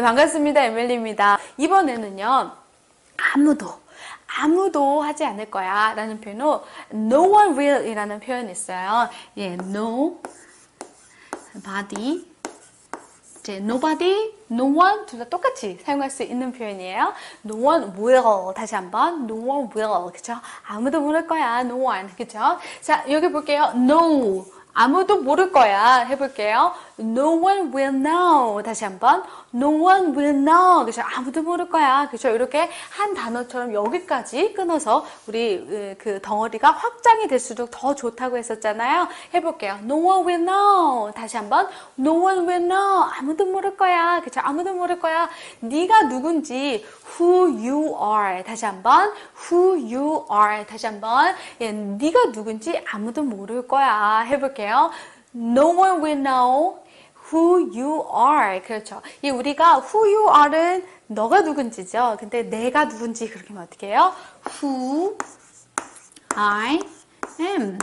네, 반갑습니다. 에밀리입니다. 이번에는요, 아무도, 아무도 하지 않을 거야. 라는 표현으로 no one will 이라는 표현이 있어요. 예, no body. 이제 nobody, no one 둘 다 똑같이 사용할 수 있는 표현이에요. No one will. 다시 한번. No one will. 그쵸? 아무도 모를 거야. No one. 그쵸? 자, 여기 볼게요. No. 아무도 모를 거야. 해볼게요. No one will know. 다시 한번. No one will know. 그죠? 아무도 모를 거야. 그죠? 이렇게 한 단어처럼 여기까지 끊어서 우리 으, 그 덩어리가 확장이 될수록 더 좋다고 했었잖아요. 해볼게요. No one will know. 다시 한번. No one will know. 아무도 모를 거야. 그죠? 아무도 모를 거야. 네가 누군지 who you are. 다시 한번. who you are. 다시 한번. 예, 네가 누군지 아무도 모를 거야. 해볼게요. No one will know. Who you are. 그렇죠. 이 우리가 who you are은 너가 누군지죠. 근데 내가 누군지 그렇게 하면 어떻게 해요? who I am.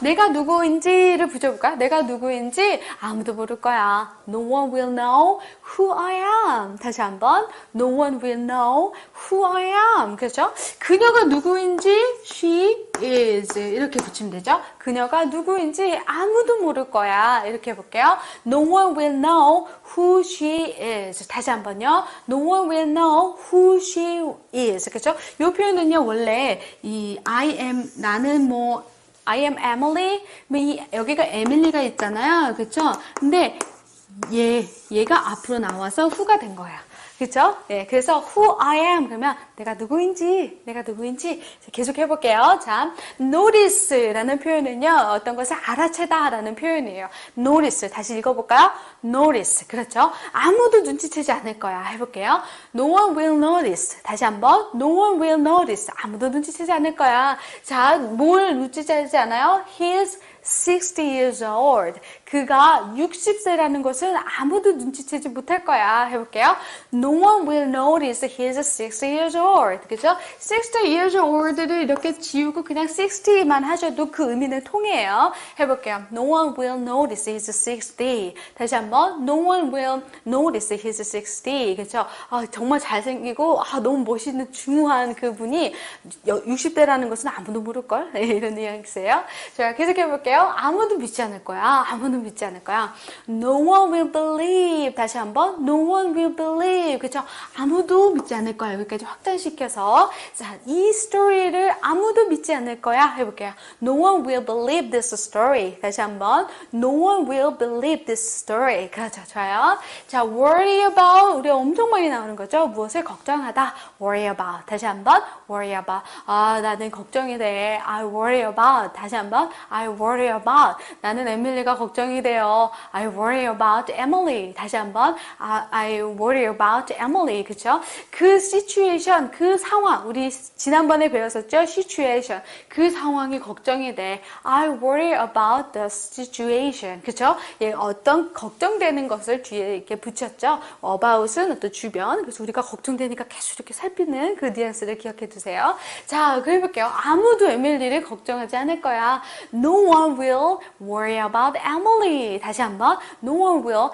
내가 누구인지를 붙여볼까? 내가 누구인지 아무도 모를 거야. No one will know who I am. 다시 한번. No one will know who I am. 그렇죠? 그녀가 누구인지 she is. 이렇게 붙이면 되죠? 그녀가 누구인지 아무도 모를 거야. 이렇게 해볼게요. No one will know who she is. 다시 한번요. No one will know who she is. 그렇죠? 이 표현은요, 원래 이 I am, 나는 뭐, I am Emily. 뭐 이, 여기가 에밀리가 있잖아요. 그쵸? 근데 얘, 얘가 앞으로 나와서 who가 된 거야. 그쵸? 네, 그래서 who I am 그러면 내가 누구인지, 내가 누구인지 계속 해볼게요. 자, notice라는 표현은요, 어떤 것을 알아채다라는 표현이에요. notice 다시 읽어볼까요? notice 그렇죠? 아무도 눈치채지 않을 거야. 해볼게요. No one will notice. 다시 한번 no one will notice. 아무도 눈치채지 않을 거야. 자, 뭘 눈치채지 않아요? He is 60 years old. 그가 60세라는 것은 아무도 눈치채지 못할 거야. 해볼게요. No one will notice he is 60 years old. 그죠? 60 years old를 이렇게 지우고 그냥 60만 하셔도 그 의미는 통해요. 해볼게요. No one will notice he is 60. 다시 한번. No one will notice he is 60. 그죠? 아, 정말 잘생기고 아, 너무 멋있는 중후한 그분이 60대라는 것은 아무도 모를걸? 네, 이런 뉘앙스예요. 자, 계속 해볼게요. 아무도 믿지 않을 거야. 아무도 믿지 않을 거야. No one will believe. 다시 한번. No one will believe. 그쵸? 아무도 믿지 않을 거야. 여기까지 확장시켜서. 자, 이 스토리를 아무도 믿지 않을 거야. 해볼게요. No one will believe this story. 다시 한번. No one will believe this story. 그렇죠. 좋아요. 자, worry about. 우리 엄청 많이 나오는 거죠. 무엇을 걱정하다. worry about. 다시 한번. worry about. 아, 나는 걱정이 돼. I worry about. 다시 한번. I worry about. 나는 에밀리가 걱정이 돼요. I worry about Emily. 다시 한번. I, I worry about Emily. 그쵸? 그 situation, 그 상황. 우리 지난번에 배웠었죠? situation. 그 상황이 걱정이 돼. I worry about the situation. 그쵸? 예, 어떤 걱정되는 것을 뒤에 이렇게 붙였죠? about은 어떤 주변. 그래서 우리가 걱정되니까 계속 이렇게 살피는 그 뉘앙스를 기억해 두세요. 자, 그래 볼게요. 아무도 에밀리를 걱정하지 않을 거야. No one will worry about Emily. 다시 한번. No one will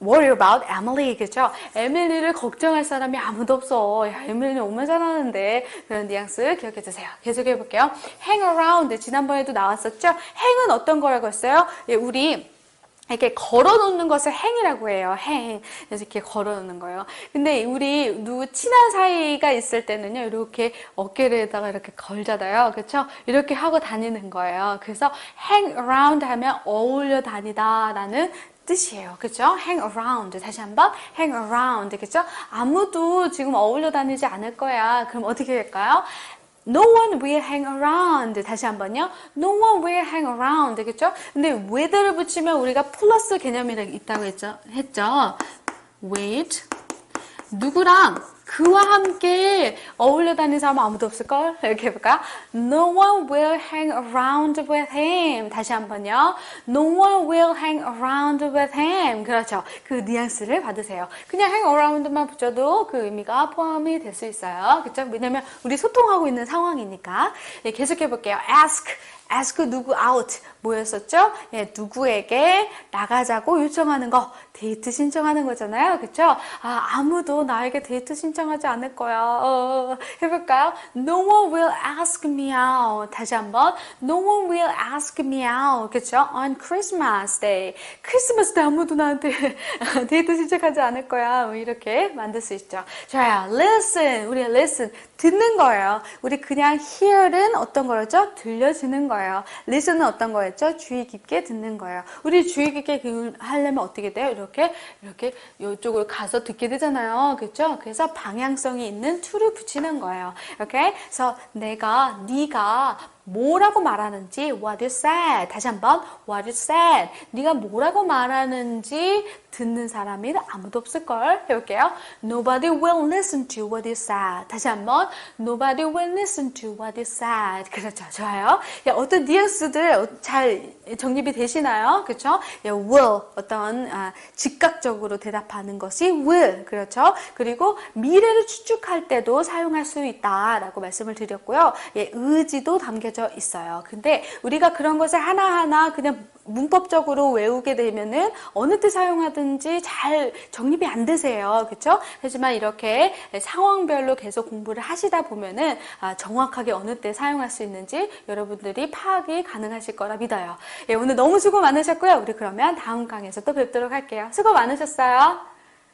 worry about Emily. 그렇죠? 에밀리를 걱정할 사람이 아무도 없어. 야, 에밀리 오면 잘하는데. 그런 뉘앙스 기억해 두세요. 계속 해 볼게요. hang around. 지난번에도 나왔었죠? hang은 어떤 거라고 했어요? 예, 우리 이렇게 걸어 놓는 것을 행이라고 해요. 행. 그래서 이렇게 걸어 놓는 거예요. 근데 우리 누구 친한 사이가 있을 때는요. 이렇게 어깨에다가 이렇게 걸잖아요. 그렇죠? 이렇게 하고 다니는 거예요. 그래서 hang around 하면 어울려 다니다라는 뜻이에요. 그죠? hang around. 다시 한번 hang around. 그죠? 아무도 지금 어울려 다니지 않을 거야. 그럼 어떻게 할까요? No one will hang around. 다시 한번요. No one will hang around. 그죠? 근데 with를 붙이면 우리가 플러스 개념이 있다고 했죠. 했죠. with 누구랑 그와 함께 어울려 다니는 사람 아무도 없을걸? 이렇게 해볼까요? No one will hang around with him. 다시 한번요. No one will hang around with him. 그렇죠. 그 뉘앙스를 받으세요. 그냥 hang around만 붙여도 그 의미가 포함이 될 수 있어요. 그렇죠? 왜냐면 우리 소통하고 있는 상황이니까. 네, 계속해 볼게요. ask ask 누구 out 뭐였었죠? 예, 누구에게 나가자고 요청하는 거 데이트 신청하는 거잖아요. 그쵸? 아, 아무도 나에게 데이트 신청하지 않을 거야. 어, 해볼까요? No one will ask me out. 다시 한번. No one will ask me out. 그쵸? On Christmas Day. 크리스마스 때 아무도 나한테 데이트 신청하지 않을 거야. 뭐 이렇게 만들 수 있죠. 좋아요. Listen. 우리 listen. 듣는 거예요. 우리 그냥 hear는 어떤 거였죠? 들려지는 거예요. Listen은 어떤 거였죠? 주의 깊게 듣는 거예요. 우리 주의 깊게 그- 하려면 어떻게 돼요? 이렇게 이렇게 이쪽으로 가서 듣게 되잖아요. 그렇죠? 그래서 방향성이 있는 to를 붙이는 거예요. 오케이? 그래서 내가 네가 뭐라고 말하는지 what you said 다시 한번 what you said 네가 뭐라고 말하는지 듣는 사람이 아무도 없을 걸 해볼게요. Nobody will listen to what you said. 다시 한번 Nobody will listen to what you said. 그렇죠, 좋아요. 야, 어떤 뉘앙스들 잘 정립이 되시나요? 그렇죠? 야, will 어떤 아, 즉각적으로 대답하는 것이 will 그렇죠? 그리고 미래를 추측할 때도 사용할 수 있다라고 말씀을 드렸고요. 예, 의지도 담겨져 있어요. 근데 우리가 그런 것을 하나하나 그냥 문법적으로 외우게 되면은 어느 때 사용하든지 잘 정립이 안 되세요. 그렇죠? 하지만 이렇게 상황별로 계속 공부를 하시다 보면은 아, 정확하게 어느 때 사용할 수 있는지 여러분들이 파악이 가능하실 거라 믿어요. 예, 오늘 너무 수고 많으셨고요. 우리 그러면 다음 강에서 또 뵙도록 할게요. 수고 많으셨어요.